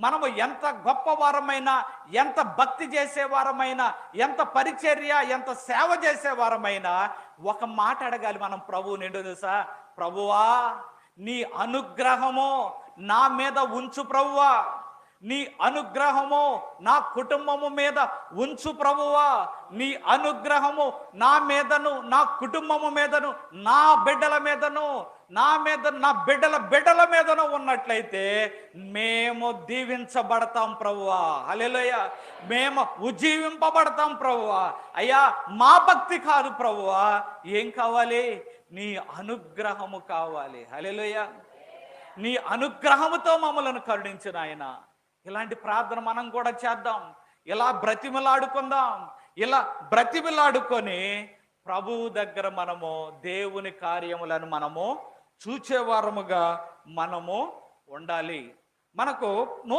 మనము ఎంత గొప్పవారమైనా ఎంత భక్తి చేసేవారమైనా ఎంత పరిచర్య ఎంత సేవ చేసేవారమైనా ఒక మాట అడగాలి మనం ప్రభువు నిండు తెలుసా? ప్రభువా నీ అనుగ్రహము నా మీద ఉంచు ప్రభువా. నీ అనుగ్రహము నా కుటుంబము మీద ఉంచు ప్రభువా. నీ అనుగ్రహము నా మీదను నా కుటుంబము మీదను నా బిడ్డల మీదను నా మీద నా బిడ్డల బిడ్డల మీదను ఉన్నట్లయితే మేము దీవించబడతాం ప్రభువా. హల్లెలూయ. మేము ఉజ్జీవింపబడతాం ప్రభువా. అయ్యా మా భక్తి కాదు ప్రభువా. ఏం కావాలి? నీ అనుగ్రహము కావాలి. హల్లెలూయ. నీ అనుగ్రహముతో మమ్మలను కరుణించిన ఆయన ఇలాంటి ప్రార్థన మనం కూడా చేద్దాం. ఇలా బ్రతిమలాడుకుందాం. ఇలా బ్రతిమలాడుకొని ప్రభువు దగ్గర మనము దేవుని కార్యములను మనము చూచేవారముగా మనము ఉండాలి. మనకు నూ